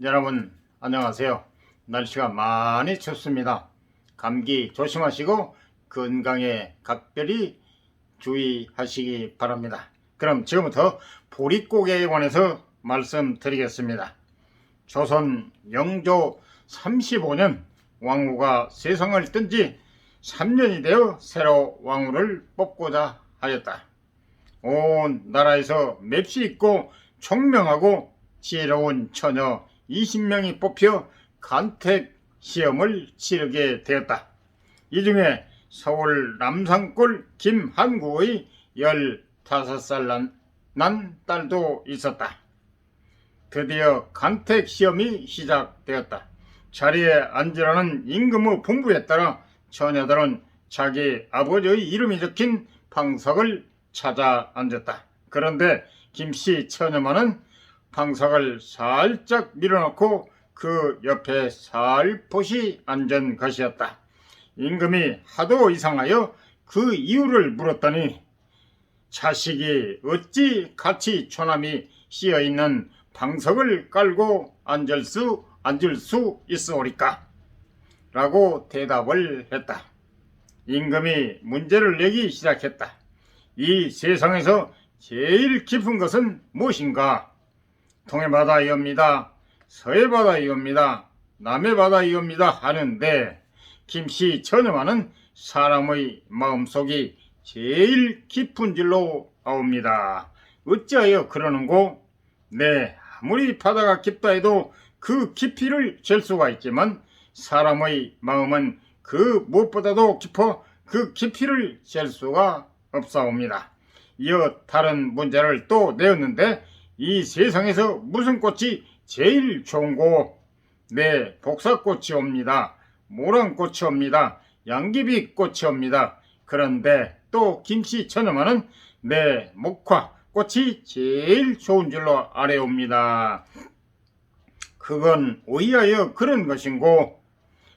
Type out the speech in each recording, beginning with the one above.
여러분 안녕하세요. 날씨가 많이 춥습니다. 감기 조심하시고 건강에 각별히 주의하시기 바랍니다. 그럼 지금부터 보릿고개에 관해서 말씀드리겠습니다. 조선 영조 35년 왕후가 세상을 뜬 지 3년이 되어 새로 왕후를 뽑고자 하였다. 온 나라에서 맵시 있고 총명하고 지혜로운 처녀 20명이 뽑혀 간택 시험을 치르게 되었다. 이 중에 서울 남산골 김한구의 15살 난, 난 딸도 있었다. 드디어 간택 시험이 시작되었다. 자리에 앉으라는 임금의 분부에 따라 처녀들은 자기 아버지의 이름이 적힌 방석을 찾아 앉았다. 그런데 김씨 처녀만은 방석을 살짝 밀어놓고 그 옆에 살포시 앉은 것이었다. 임금이 하도 이상하여 그 이유를 물었더니 자식이 어찌 같이 초남이 씌어 있는 방석을 깔고 앉을 수 앉을 수 있어오리까? 라고 대답을 했다. 임금이 문제를 내기 시작했다. 이 세상에서 제일 깊은 것은 무엇인가? 동해 바다이옵니다. 서해 바다이옵니다. 남해 바다이옵니다. 하는데 김씨 처녀만은 사람의 마음속이 제일 깊은 줄로 아옵니다. 어찌하여 그러는고? 네, 아무리 바다가 깊다 해도 그 깊이를 잴 수가 있지만 사람의 마음은 그 무엇보다도 깊어 그 깊이를 잴 수가 없사옵니다. 이어 다른 문제를 또 내었는데 이 세상에서 무슨 꽃이 제일 좋은고? 네, 복사꽃이 옵니다. 모란꽃이 옵니다. 양귀비 꽃이 옵니다. 그런데 또 김씨 처녀만은 네, 목화 꽃이 제일 좋은 줄로 아래옵니다. 그건 오히려 그런 것인고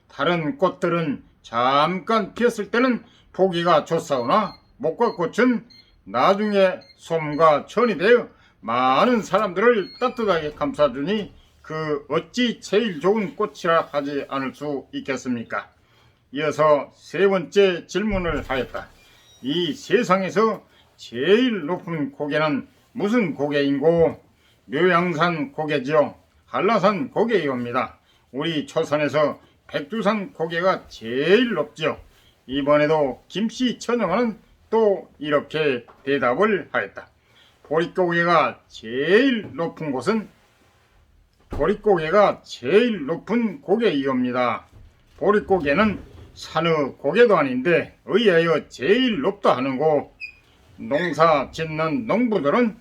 다른 꽃들은 잠깐 피었을 때는 보기가 좋사오나 목과 꽃은 나중에 솜과 천이 되어 많은 사람들을 따뜻하게 감싸주니 그 어찌 제일 좋은 꽃이라 하지 않을 수 있겠습니까? 이어서 세 번째 질문을 하였다. 이 세상에서 제일 높은 고개는 무슨 고개인고? 묘양산 고개지요. 한라산 고개이옵니다. 우리 초선에서 백두산 고개가 제일 높지요. 이번에도 김씨 처녀는 또 이렇게 대답을 하였다. 보릿고개가 제일 높은 곳은 보릿고개가 제일 높은 고개이옵니다. 보릿고개는 산의 고개도 아닌데 의하여 제일 높다 하는고 농사 짓는 농부들은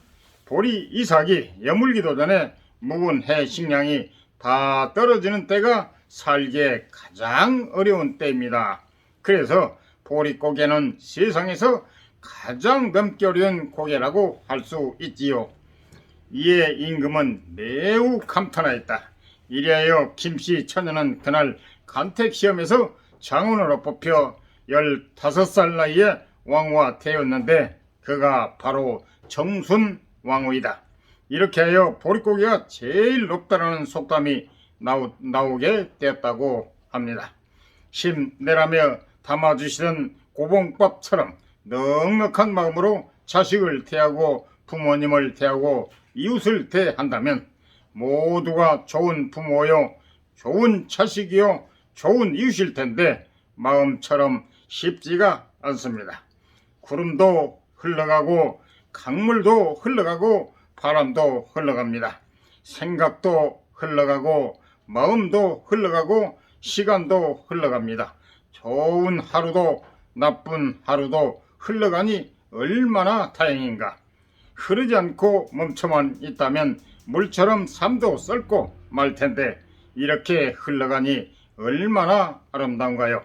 보리 이삭이 여물기도 전에 묵은 해 식량이 다 떨어지는 때가 살기에 가장 어려운 때입니다. 그래서 보릿고개는 세상에서 가장 넘기 어려운 고개라고 할 수 있지요. 이에 임금은 매우 감탄하였다. 이리하여 김씨 처녀는 그날 간택 시험에서 장원으로 뽑혀 15살 나이에 왕후가 되었는데 그가 바로 정순 왕후이다. 이렇게 하여 보릿고개가 제일 높다라는 속담이 나오, 나오게 되었다고 합니다. 힘내라며 담아주시던 고봉밥처럼 넉넉한 마음으로 자식을 대하고 부모님을 대하고 이웃을 대한다면 모두가 좋은 부모요, 좋은 자식이요, 좋은 이웃일 텐데 마음처럼 쉽지가 않습니다. 구름도 흘러가고 강물도 흘러가고 바람도 흘러갑니다. 생각도 흘러가고 마음도 흘러가고 시간도 흘러갑니다. 좋은 하루도 나쁜 하루도 흘러가니 얼마나 다행인가. 흐르지 않고 멈춰만 있다면 물처럼 삶도 썩고 말 텐데 이렇게 흘러가니 얼마나 아름다운가요.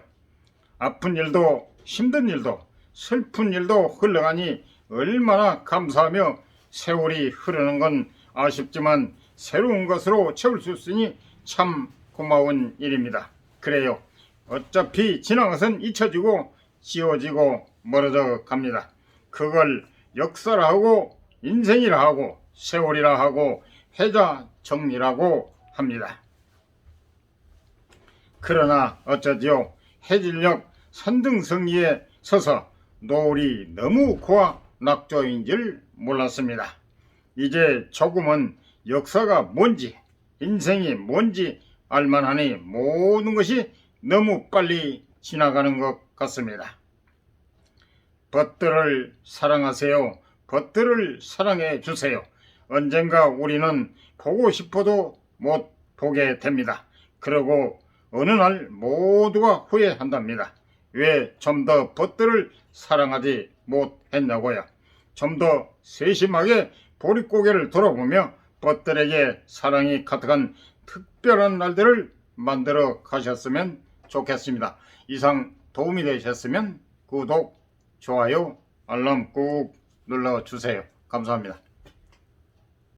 아픈 일도 힘든 일도 슬픈 일도 흘러가니 얼마나 감사하며 세월이 흐르는 건 아쉽지만 새로운 것으로 채울 수 있으니 참 고마운 일입니다. 그래요. 어차피 지난 것은 잊혀지고 지워지고 멀어져 갑니다. 그걸 역사라 하고 인생이라 하고 세월이라 하고 해자 정리라고 합니다. 그러나 어쩌지요 해질녘 선등성리에 서서 노을이 너무 고와 낙조인 줄 몰랐습니다. 이제 조금은 역사가 뭔지 인생이 뭔지 알만하니 모든 것이 너무 빨리 지나가는 것 같습니다. 벗들을 사랑하세요. 벗들을 사랑해 주세요. 언젠가 우리는 보고 싶어도 못 보게 됩니다. 그러고 어느 날 모두가 후회한답니다. 왜 좀 더 벗들을 사랑하지 못했냐고요. 좀 더 세심하게 보릿고개를 돌아보며 벗들에게 사랑이 가득한 특별한 날들을 만들어 가셨으면 좋겠습니다. 이상 도움이 되셨으면 구독, 좋아요, 알람 꾹 눌러주세요. 감사합니다.